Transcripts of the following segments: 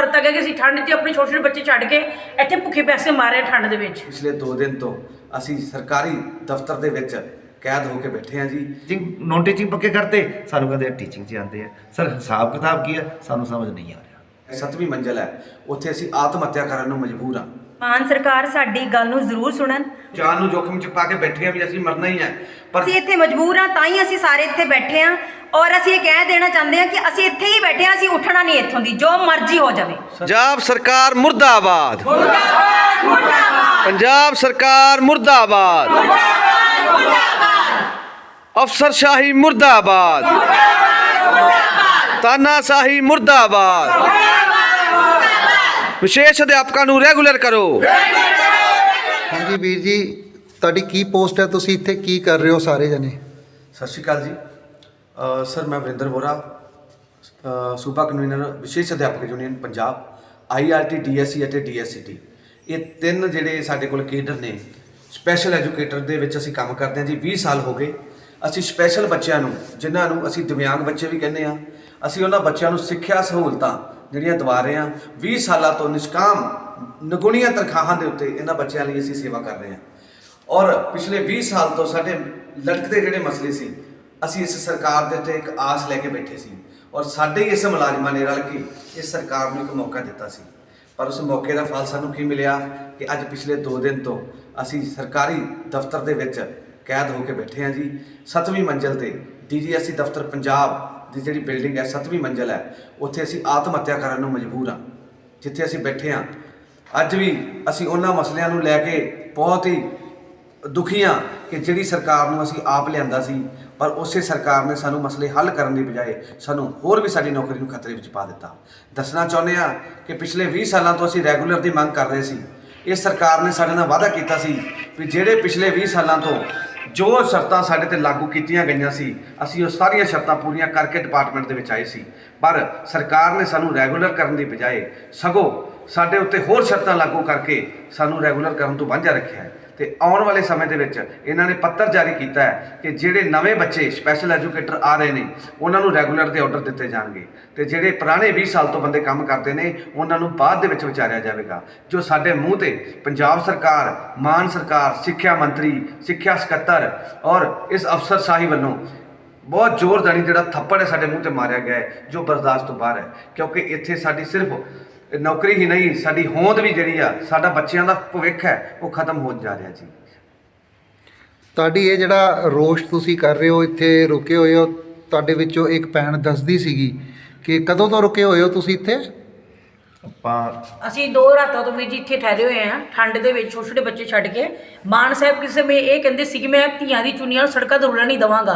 ਕਰਤਾ ਗਿਆ ਕਿ ਅਸੀਂ ਠੰਡ 'ਚ ਆਪਣੇ ਛੋਟੇ ਛੋਟੇ ਬੱਚੇ ਛੱਡ ਕੇ ਇੱਥੇ ਭੁੱਖੇ ਪੈਸੇ ਮਾਰੇ ਠੰਡ ਦੇ ਵਿੱਚ। ਪਿਛਲੇ 2 ਦਿਨ ਤੋਂ ਅਸੀਂ ਸਰਕਾਰੀ ਦਫ਼ਤਰ ਦੇ ਵਿੱਚ ਕੈਦ ਹੋ ਕੇ ਬੈਠੇ ਹਾਂ ਜੀ। ਟੀਚਿੰਗ ਨੋਨ ਟੀਚਿੰਗ ਪੱਕੇ ਕਰਤੇ? ਸਾਨੂੰ ਕਹਿੰਦੇ ਟੀਚਿੰਗ 'ਚ ਆਉਂਦੇ ਆ। ਸਰ ਹਿਸਾਬ ਕਿਤਾਬ ਕੀ ਹੈ ਸਾਨੂੰ ਸਮਝ ਨਹੀਂ ਆ ਰਿਹਾ। ਸੱਤਵੀਂ ਮੰਜ਼ਲ ਹੈ। ਉੱਥੇ ਅਸੀਂ ਆਤਮ ਹੱਤਿਆ ਕਰਨ ਨੂੰ ਮਜਬੂਰ ਹਾਂ। ਮਾਨ ਸਰਕਾਰ ਸਾਡੀ ਗੱਲ ਨੂੰ ਜ਼ਰੂਰ ਸੁਣਨ। ਜਾਨ ਨੂੰ ਜੋਖਮ ਚ ਪਾ ਕੇ ਬੈਠੇ ਹਾਂ ਵੀ ਅਸੀਂ ਮਰਨਾ ਹੀ ਹੈ ਪਰ ਅਸੀਂ ਇੱਥੇ ਮਜਬੂਰ ਹਾਂ ਤਾਂ ਹੀ ਅਸੀਂ ਸਾਰੇ ਇੱਥੇ ਬੈਠੇ ਹਾਂ ਔਰ ਅਸੀਂ ਇਹ ਕਹਿ ਦੇਣਾ ਚਾਹੁੰਦੇ ਹਾਂ ਕਿ ਅਸੀਂ ਇੱਥੇ ਹੀ ਬੈਠੇ ਹਾਂ ਅਸੀਂ ਉੱਠਣਾ ਨਹੀਂ ਇੱਥੋਂ ਦੀ ਜੋ ਮਰਜ਼ੀ ਹੋ ਜਾਵੇ। ਪੰਜਾਬ ਸਰਕਾਰ ਮੁਰਦਾਬਾਦ। ਪੰਜਾਬ ਸਰਕਾਰ ਮੁਰਦਾਬਾਦ। ਅਫਸਰਸ਼ਾਹੀ ਮੁਰਦਾਬਾਦ। ਤਾਨਾਸ਼ਾਹੀ ਮੁਰਦਾਬਾਦ। ਵਿਸ਼ੇਸ਼ ਅਧਿਆਪਕਾਂ ਨੂੰ ਰੈਗੂਲਰ ਕਰੋ। ਹਾਂਜੀ ਵੀਰ ਜੀ ਤੁਹਾਡੀ ਕੀ ਪੋਸਟ ਹੈ? ਤੁਸੀਂ ਇੱਥੇ ਕੀ ਕਰ ਰਹੇ ਹੋ ਸਾਰੇ ਜਣੇ? ਸਤਿ ਸ਼੍ਰੀ ਅਕਾਲ ਜੀ। ਅ, ਸਰ ਮੈਂ ਵਰਿੰਦਰ ਵੋਰਾ। ਸੂਬਾ ਕਨਵੀਨਰ ਵਿਸ਼ੇਸ਼ ਅਧਿਆਪਕ ਯੂਨੀਅਨ ਪੰਜਾਬ ਆਈਆਰਟੀ ਡੀਐਸਸੀ ਅਤੇ ਡੀਐਸਸੀਟੀ ਇਹ ਤਿੰਨ ਜਿਹੜੇ ਸਾਡੇ ਕੋਲ ਕੇਡਰ ਨੇ ਸਪੈਸ਼ਲ ਐਜੂਕੇਟਰ ਦੇ ਵਿੱਚ ਅਸੀਂ ਕੰਮ ਕਰਦੇ ਹਾਂ ਜੀ। 20 ਸਾਲ ਹੋ ਗਏ। ਅਸੀਂ ਸਪੈਸ਼ਲ ਬੱਚਿਆਂ ਨੂੰ ਜਿਨ੍ਹਾਂ ਨੂੰ ਅਸੀਂ ਦਿਵਿਆਂਗ ਬੱਚੇ ਵੀ ਕਹਿੰਦੇ ਆ ਅਸੀਂ ਉਹਨਾਂ ਬੱਚਿਆਂ ਨੂੰ ਸਿੱਖਿਆ ਸਹੂਲਤਾਂ ਜਿਹੜੀਆਂ ਦਵਾ ਰਹੇ ਹਾਂ 20 ਸਾਲਾਂ ਤੋਂ ਨਿਸ਼ਕਾਮ, ਨਿਗੁਣੀਆਂ ਤਨਖਾਹਾਂ ਦੇ ਉੱਤੇ ਇਹਨਾਂ ਬੱਚਿਆਂ ਲਈ ਅਸੀਂ ਸੇਵਾ ਕਰ ਰਹੇ ਹਾਂ। ਔਰ ਪਿਛਲੇ 20 ਸਾਲ ਤੋਂ ਸਾਡੇ ਲਟਕਦੇ ਜਿਹੜੇ ਮਸਲੇ ਸੀ, ਅਸੀਂ ਇਸ ਸਰਕਾਰ ਦੇ ਉੱਤੇ ਇੱਕ ਆਸ ਲੈ ਕੇ ਬੈਠੇ ਸੀ ਔਰ ਸਾਡੇ ਹੀ ਇਸ ਮੁਲਾਜ਼ਮਾਂ ਨੇ ਰਲ ਕੇ ਇਸ ਸਰਕਾਰ ਨੂੰ ਇੱਕ ਮੌਕਾ ਦਿੱਤਾ ਸੀ। ਪਰ ਉਸ ਮੌਕੇ ਦਾ ਫਲ ਸਾਨੂੰ ਕੀ ਮਿਲਿਆ ਕਿ ਅੱਜ ਪਿਛਲੇ 2 ਦਿਨ ਤੋਂ ਅਸੀਂ ਸਰਕਾਰੀ ਦਫ਼ਤਰ ਦੇ ਵਿੱਚ ਕੈਦ ਹੋ ਕੇ ਬੈਠੇ ਹਾਂ ਜੀ। 7ਵੀਂ ਮੰਜ਼ਲ ਤੇ ਡੀਜੀਐਸਸੀ ਦਫ਼ਤਰ ਪੰਜਾਬ ਦੀ ਜਿਹੜੀ ਬਿਲਡਿੰਗ ਹੈ 7ਵੀਂ ਮੰਜ਼ਲ ਹੈ, ਉੱਥੇ ਅਸੀਂ ਆਤਮ ਹੱਤਿਆ ਕਰਨ ਨੂੰ ਮਜਬੂਰ ਹਾਂ। ਜਿੱਥੇ ਅਸੀਂ ਬੈਠੇ ਹਾਂ, ਅੱਜ ਵੀ ਅਸੀਂ ਉਹਨਾਂ ਮਸਲਿਆਂ ਨੂੰ ਲੈ ਕੇ ਬਹੁਤ ਹੀ ਦੁਖੀ ਹਾਂ ਕਿ ਜਿਹੜੀ ਸਰਕਾਰ ਨੂੰ ਅਸੀਂ ਆਪ ਲਿਆਂਦਾ ਸੀ, ਪਰ ਉਸੇ ਸਰਕਾਰ ਨੇ ਸਾਨੂੰ ਮਸਲੇ ਹੱਲ ਕਰਨ ਦੀ ਬਜਾਏ ਸਾਨੂੰ ਹੋਰ ਵੀ ਸਾਡੀ ਨੌਕਰੀ ਨੂੰ ਖਤਰੇ ਵਿੱਚ ਪਾ ਦਿੱਤਾ। ਦੱਸਣਾ ਚਾਹੁੰਦੇ ਹਾਂ ਕਿ ਪਿਛਲੇ 20 ਸਾਲਾਂ ਤੋਂ ਅਸੀਂ ਰੈਗੂਲਰ ਦੀ ਮੰਗ ਕਰ ਰਹੇ ਸੀ। ਇਹ ਸਰਕਾਰ ਨੇ ਸਾਡੇ ਨਾਲ ਵਾਅਦਾ ਕੀਤਾ ਸੀ ਵੀ ਜਿਹੜੇ ਪਿਛਲੇ 20 ਸਾਲਾਂ ਤੋਂ ਜੋ ਸ਼ਰਤਾਂ ਸਾਡੇ ਤੇ ਲਾਗੂ ਕੀਤੀਆਂ ਗਈਆਂ ਸੀ, ਅਸੀਂ ਉਹ ਸਾਰੀਆਂ ਸ਼ਰਤਾਂ ਪੂਰੀਆਂ ਕਰਕੇ ਡਿਪਾਰਟਮੈਂਟ ਦੇ ਵਿੱਚ ਆਏ ਸੀ। ਪਰ ਸਰਕਾਰ ਨੇ ਸਾਨੂੰ ਰੈਗੂਲਰ ਕਰਨ ਦੀ ਬਜਾਏ ਸਗੋਂ ਸਾਡੇ ਉੱਤੇ ਹੋਰ ਸ਼ਰਤਾਂ ਲਾਗੂ ਕਰਕੇ ਸਾਨੂੰ ਰੈਗੂਲਰ ਕਰਨ ਤੋਂ ਵਾਂਝਾ ਰੱਖਿਆ ਹੈ। ਤੇ ਆਉਣ ਵਾਲੇ ਸਮੇਂ ਦੇ ਵਿੱਚ ਇਹਨਾਂ ਨੇ ਪੱਤਰ ਜਾਰੀ ਕੀਤਾ ਹੈ ਕਿ ਜਿਹੜੇ ਨਵੇਂ ਬੱਚੇ ਸਪੈਸ਼ਲ ਐਜੂਕੇਟਰ ਆ ਰਹੇ ਨੇ, ਉਹਨਾਂ ਨੂੰ ਰੈਗੂਲਰ ਦੇ ਆਰਡਰ ਦਿੱਤੇ ਜਾਣਗੇ ਤੇ ਜਿਹੜੇ ਪੁਰਾਣੇ 20 ਸਾਲ ਤੋਂ ਬੰਦੇ ਕੰਮ ਕਰਦੇ ਨੇ, ਉਹਨਾਂ ਨੂੰ ਬਾਅਦ ਦੇ ਵਿੱਚ ਵਿਚਾਰਿਆ ਜਾਵੇਗਾ। ਜੋ ਸਾਡੇ ਮੂੰਹ ਤੇ ਪੰਜਾਬ ਸਰਕਾਰ, ਮਾਨ ਸਰਕਾਰ, ਸਿੱਖਿਆ ਮੰਤਰੀ, ਸਿੱਖਿਆ ਸਕੱਤਰ ਔਰ ਇਸ ਅਫਸਰ ਸ਼ਾਹੀ ਵੱਲੋਂ ਬਹੁਤ ਜ਼ੋਰਦਾਰੀ ਜਿਹੜਾ ਥੱਪੜ ਹੈ ਸਾਡੇ ਮੂੰਹ ਤੇ ਮਾਰਿਆ ਗਿਆ ਹੈ, ਜੋ ਬਰਦਾਸ਼ਤ ਤੋਂ ਬਾਹਰ ਹੈ। ਕਿਉਂਕਿ ਇੱਥੇ ਸਾਡੀ ਸਿਰਫ ਨੌਕਰੀ ਹੀ ਨਹੀਂ ਸਾਡੀ ਹੋਂਦ ਵੀ ਜਿਹੜੀ ਆ ਸਾਡਾ ਬੱਚਿਆਂ ਦਾ ਭਵਿੱਖ ਹੈ ਉਹ ਖਤਮ ਹੋ ਜਾ ਰਿਹਾ ਜੀ। ਤੁਹਾਡੀ ਇਹ ਜਿਹੜਾ ਰੋਸ਼ ਤੁਸੀਂ ਕਰ ਰਹੇ ਹੋ ਇੱਥੇ ਰੁਕੇ ਹੋਏ ਹੋ ਤੁਹਾਡੇ ਵਿੱਚੋਂ ਇੱਕ ਭੈਣ ਦੱਸਦੀ ਸੀਗੀ ਕਿ ਕਦੋਂ ਤੋਂ ਰੁਕੇ ਹੋਏ ਹੋ ਤੁਸੀਂ ਇੱਥੇ? ਆਪਾਂ ਅਸੀਂ ਦੋ ਰਾਤਾਂ ਤੋਂ ਵੀ ਜੀ ਇੱਥੇ ਠਹਿਰੇ ਹੋਏ ਹਾਂ ਠੰਡ ਦੇ ਵਿੱਚ ਛੋਟੇ ਛੋਟੇ ਬੱਚੇ ਛੱਡ ਕੇ। ਮਾਨ ਸਾਹਿਬ ਕਿਸੇ ਸਮੇਂ ਇਹ ਕਹਿੰਦੇ ਸੀ ਕਿ ਮੈਂ ਧੀਆਂ ਦੀ ਚੁੰਨੀਆਂ ਨੂੰ ਸੜਕਾਂ ਤੇ ਰੁਲਣ ਨਹੀਂ ਦਵਾਂਗਾ।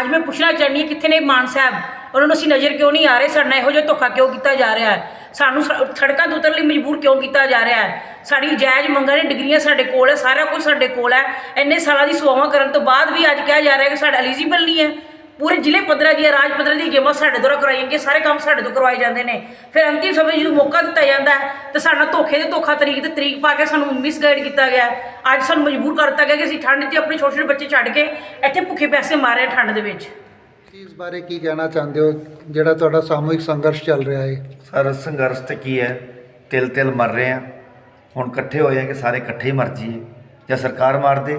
ਅੱਜ ਮੈਂ ਪੁੱਛਣਾ ਚਾਹੁੰਦੀ ਹਾਂ ਕਿੱਥੇ ਨੇ ਮਾਨ ਸਾਹਿਬ? ਉਹਨਾਂ ਨੂੰ ਅਸੀਂ ਨਜ਼ਰ ਕਿਉਂ ਨਹੀਂ ਆ ਰਹੇ? ਸਾਡੇ ਨਾਲ ਇਹੋ ਜਿਹਾ ਧੋਖਾ ਕਿਉਂ ਕੀਤਾ ਜਾ ਰਿਹਾ ਹੈ? ਸਾਨੂੰ ਸ- ਸੜਕਾਂ ਤੋਂ ਉਤਰਨ ਲਈ ਮਜਬੂਰ ਕਿਉਂ ਕੀਤਾ ਜਾ ਰਿਹਾ ਹੈ? ਸਾਡੀ ਜਾਇਜ਼ ਮੰਗਾਂ ਨੇ ਡਿਗਰੀਆਂ ਸਾਡੇ ਕੋਲ ਹੈ, ਸਾਰਾ ਕੁਝ ਸਾਡੇ ਕੋਲ ਹੈ। ਇੰਨੇ ਸਾਲਾਂ ਦੀ ਸੇਵਾਵਾਂ ਕਰਨ ਤੋਂ ਬਾਅਦ ਵੀ ਅੱਜ ਕਿਹਾ ਜਾ ਰਿਹਾ ਕਿ ਸਾਡਾ ਐਲੀਜੀਬਲ ਨਹੀਂ ਹੈ। ਪੂਰੇ ਜ਼ਿਲ੍ਹੇ ਪੱਧਰਾਂ ਦੀਆਂ, ਰਾਜ ਪੱਧਰਾਂ ਦੀਆਂ ਗੇਮਾਂ ਸਾਡੇ ਦੁਆਰਾ ਕਰਵਾਈਆਂ ਗਈਆਂ, ਸਾਰੇ ਕੰਮ ਸਾਡੇ ਤੋਂ ਕਰਵਾਏ ਜਾਂਦੇ ਨੇ। ਫਿਰ ਅੰਤਿਮ ਸਮੇਂ ਜਦੋਂ ਮੌਕਾ ਦਿੱਤਾ ਜਾਂਦਾ ਹੈ, ਤੇ ਸਾਡਾ ਧੋਖੇ ਦੇ ਧੋਖਾ ਤਰੀਕ ਤੇ ਤਰੀਕ ਪਾ ਕੇ ਸਾਨੂੰ ਮਿਸਗਾਈਡ ਕੀਤਾ ਗਿਆ ਅੱਜ ਸਾਨੂੰ ਮਜਬੂਰ ਕਰ ਦਿੱਤਾ ਗਿਆ ਕਿ ਅਸੀਂ ਠੰਡ 'ਚ ਆਪਣੇ ਛੋਟੇ ਛੋਟੇ ਬੱਚੇ ਛੱਡ ਕੇ ਇੱਥੇ ਭੁੱਖੇ ਪੈਸੇ ਮਾਰੇ ਠੰਡ ਦੇ ਵਿੱਚ। ਇਸ ਬਾਰੇ ਕੀ ਕਹਿਣਾ ਚਾਹੁੰਦੇ ਹੋ? ਜਿਹੜਾ ਤੁਹਾਡਾ ਸਾਮੂਹਿਕ ਸੰਘਰਸ਼ ਚੱਲ ਰਿਹਾ ਹੈ। ਸਰ ਸੰਘਰਸ਼ ਤੇ ਕੀ ਹੈ? ਤਿਲ ਤਿਲ ਮਰ ਰਹੇ ਆ। ਹੁਣ ਇਕੱਠੇ ਹੋਏ ਆ ਕਿ ਸਾਰੇ ਇਕੱਠੇ ਹੀ ਮਰ ਜੀਏ ਜਾਂ ਸਰਕਾਰ ਮਾਰ ਦੇ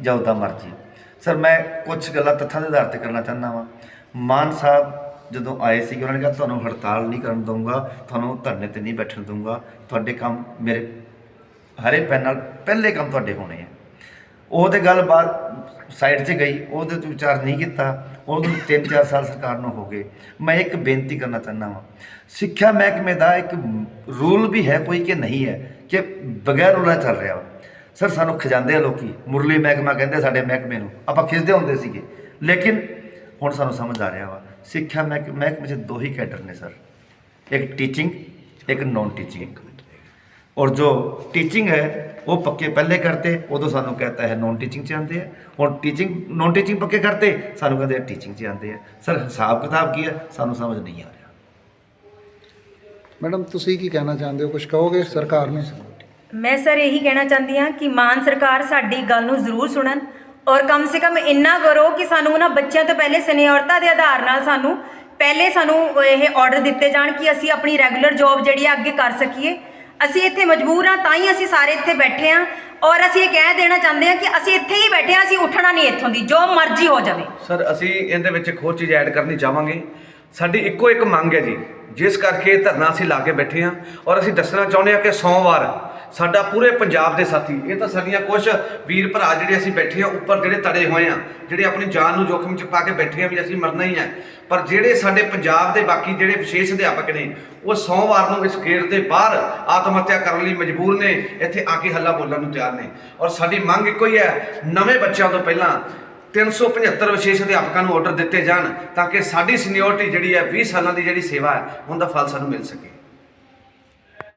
ਜਾਂ ਉਹਦਾ ਮਰ ਜੀ ਸਰ, ਮੈਂ ਕੁਝ ਗੱਲਾਂ ਤੱਥਾਂ ਦੇ ਆਧਾਰ ਤੇ ਕਰਨਾ ਚਾਹੁੰਦਾ ਵਾਂ। ਮਾਨ ਸਾਹਿਬ ਜਦੋਂ ਆਏ ਸੀ ਉਹਨਾਂ ਨੇ ਕਿਹਾ, ਤੁਹਾਨੂੰ ਹੜਤਾਲ ਨਹੀਂ ਕਰਨ ਦਊਂਗਾ, ਤੁਹਾਨੂੰ ਧਰਨੇ ਤੇ ਨਹੀਂ ਬੈਠਣ ਦਊਂਗਾ। ਤੁਹਾਡੇ ਕੰਮ ਮੇਰੇ, ਹਰੇ ਪੈਨ ਨਾਲ ਪਹਿਲੇ ਕੰਮ ਤੁਹਾਡੇ ਹੋਣੇ ਆ। ਉਹ ਤੇ ਗੱਲ ਬਾਅਦ ਸਾਈਡ 'ਤੇ ਗਈ, ਉਹਦੇ ਤੇ ਵਿਚਾਰ ਨਹੀਂ ਕੀਤਾ। ਉਹਨੂੰ 3-4 ਸਾਲ ਸਰਕਾਰ ਨੂੰ ਹੋ ਗਏ। ਮੈਂ ਇੱਕ ਬੇਨਤੀ ਕਰਨਾ ਚਾਹੁੰਦਾ ਹਾਂ ਸਿੱਖਿਆ ਮਹਿਕਮੇ ਦਾ ਇੱਕ ਰੂਲ ਵੀ ਹੈ ਕੋਈ ਕਿ ਨਹੀਂ ਹੈ, ਕਿ ਬਗੈਰ ਰੂਲਾਂ ਚੱਲ ਰਿਹਾ ਵਾ। ਸਰ, ਸਾਨੂੰ ਖਜਾਂਦੇ ਆ ਲੋਕੀ। ਮੁਰਲੀ ਮਹਿਕਮਾ ਕਹਿੰਦੇ ਸਾਡੇ ਮਹਿਕਮੇ ਨੂੰ। ਆਪਾਂ ਖਿੱਚਦੇ ਹੁੰਦੇ ਸੀਗੇ। ਲੇਕਿਨ ਹੁਣ ਸਾਨੂੰ ਸਮਝ ਆ ਰਿਹਾ ਵਾ। ਸਿੱਖਿਆ ਮਹਿਕ- ਮਹਿਕਮੇ 'ਚ ਦੋ ਹੀ ਕੈਡਰ ਨੇ, ਸਰ। ਇੱਕ ਟੀਚਿੰਗ ਇੱਕ ਨੌਨ ਟੀਚਿੰਗ और जो टीचिंग है वो पक्के पहले करते उदो सानू कहता है नॉन टीचिंग च आते हैं और टीचिंग नॉन टीचिंग पक्के करते सानू कहते हैं टीचिंग च आते हैं सर हिसाब किताब की है सानू समझ नहीं आ रहा ਮੈਡਮ ਤੁਸੀਂ ਕੀ ਕਹਿਣਾ ਚਾਹੁੰਦੇ ਹੋ ਕੁਝ ਕਹੋਗੇ ਸਰਕਾਰ ਨੂੰ ਮੈਂ ਸਰ ਇਹੀ ਕਹਿਣਾ ਚਾਹੁੰਦੀ ਹਾਂ ਕਿ ਮਾਨ ਸਰਕਾਰ ਸਾਡੀ ਗੱਲ ਨੂੰ ਜ਼ਰੂਰ ਸੁਣਨ ਔਰ ਕਮ ਸੇ ਕਮ ਇੰਨਾ ਕਰੋ ਕਿ ਸਾਨੂੰ ਉਹਨਾਂ ਬੱਚਿਆਂ ਤੋਂ ਪਹਿਲੇ ਸਨਿਓਰਤਾ ਦੇ ਆਧਾਰ ਨਾਲ ਸਾਨੂੰ ਪਹਿਲੇ ਸਾਨੂੰ ਇਹ ਆਰਡਰ ਦਿੱਤੇ ਜਾਣ ਕਿ ਅਸੀਂ ਆਪਣੀ ਰੈਗੂਲਰ ਜੌਬ ਜਿਹੜੀ ਆ ਅੱਗੇ ਕਰ ਸਕੀਏ ਅਸੀਂ ਇੱਥੇ ਮਜਬੂਰ ਹਾਂ, ਤਾਂ ਹੀ ਅਸੀਂ ਸਾਰੇ ਇੱਥੇ ਬੈਠੇ ਹਾਂ। ਔਰ ਅਸੀਂ ਇਹ ਕਹਿ ਦੇਣਾ ਚਾਹੁੰਦੇ ਹਾਂ ਕਿ ਅਸੀਂ ਇੱਥੇ ਹੀ ਬੈਠੇ ਹਾਂ, ਅਸੀਂ ਉੱਠਣਾ ਨਹੀਂ ਇੱਥੋਂ ਦੀ, ਜੋ ਮਰਜ਼ੀ ਹੋ ਜਾਵੇ। ਸਰ ਅਸੀਂ ਇਹਦੇ ਵਿੱਚ ਇੱਕ ਹੋਰ ਚੀਜ਼ ਐਡ ਕਰਨੀ ਚਾਹਾਂਗੇ। ਸਾਡੀ ਇੱਕੋ ਇੱਕ ਮੰਗ ਹੈ ਜੀ। ਜਿਸ ਕਰਕੇ ਧਰਨਾ ਅਸੀਂ ਲਾ ਕੇ ਬੈਠੇ ਹਾਂ ਔਰ ਅਸੀਂ ਦੱਸਣਾ ਚਾਹੁੰਦੇ ਹਾਂ ਕਿ ਸੋਮਵਾਰ ਸਾਡਾ ਪੂਰੇ ਪੰਜਾਬ ਦੇ ਸਾਥੀ, ਇਹ ਤਾਂ ਸਾਡੀਆਂ ਕੁਝ ਵੀਰ ਭਰਾ ਜਿਹੜੇ ਅਸੀਂ ਬੈਠੇ ਹਾਂ ਉੱਪਰ ਜਿਹੜੇ ਤੜੇ ਹੋਏ ਆ ਜਿਹੜੇ ਆਪਣੀ ਜਾਨ ਨੂੰ ਜੋਖਮ 'ਚ ਪਾ ਕੇ ਬੈਠੇ ਆ ਵੀ ਅਸੀਂ ਮਰਨਾ ਹੀ ਹੈ, ਪਰ ਜਿਹੜੇ ਸਾਡੇ ਪੰਜਾਬ ਦੇ ਬਾਕੀ ਜਿਹੜੇ ਵਿਸ਼ੇਸ਼ ਅਧਿਆਪਕ ਨੇ, ਉਹ ਸੋਮਵਾਰ ਨੂੰ ਇਸ ਗੇਟ ਦੇ ਬਾਹਰ ਆਤਮ ਹੱਤਿਆ ਕਰਨ ਲਈ ਮਜਬੂਰ ਨੇ, ਇੱਥੇ ਆ ਕੇ ਹੱਲਾ ਬੋਲਣ ਨੂੰ ਤਿਆਰ ਨੇ ਔਰ ਸਾਡੀ ਮੰਗ ਇੱਕੋ ਹੀ ਹੈ, ਨਵੇਂ ਬੱਚਿਆਂ ਤੋਂ ਪਹਿਲਾਂ 375 ਵਿਸ਼ੇਸ਼ ਅਧਿਆਪਕਾਂ ਨੂੰ ਆਰਡਰ ਦਿੱਤੇ ਜਾਣ ਤਾਂ ਕਿ ਸਾਡੀ ਸੀਨੀਅਰਟੀ ਜਿਹੜੀ ਹੈ 20 ਸਾਲਾਂ ਦੀ ਜਿਹੜੀ ਸੇਵਾ ਹੈ, ਉਹਦਾ ਫਲ ਸਾਨੂੰ ਮਿਲ ਸਕੇ।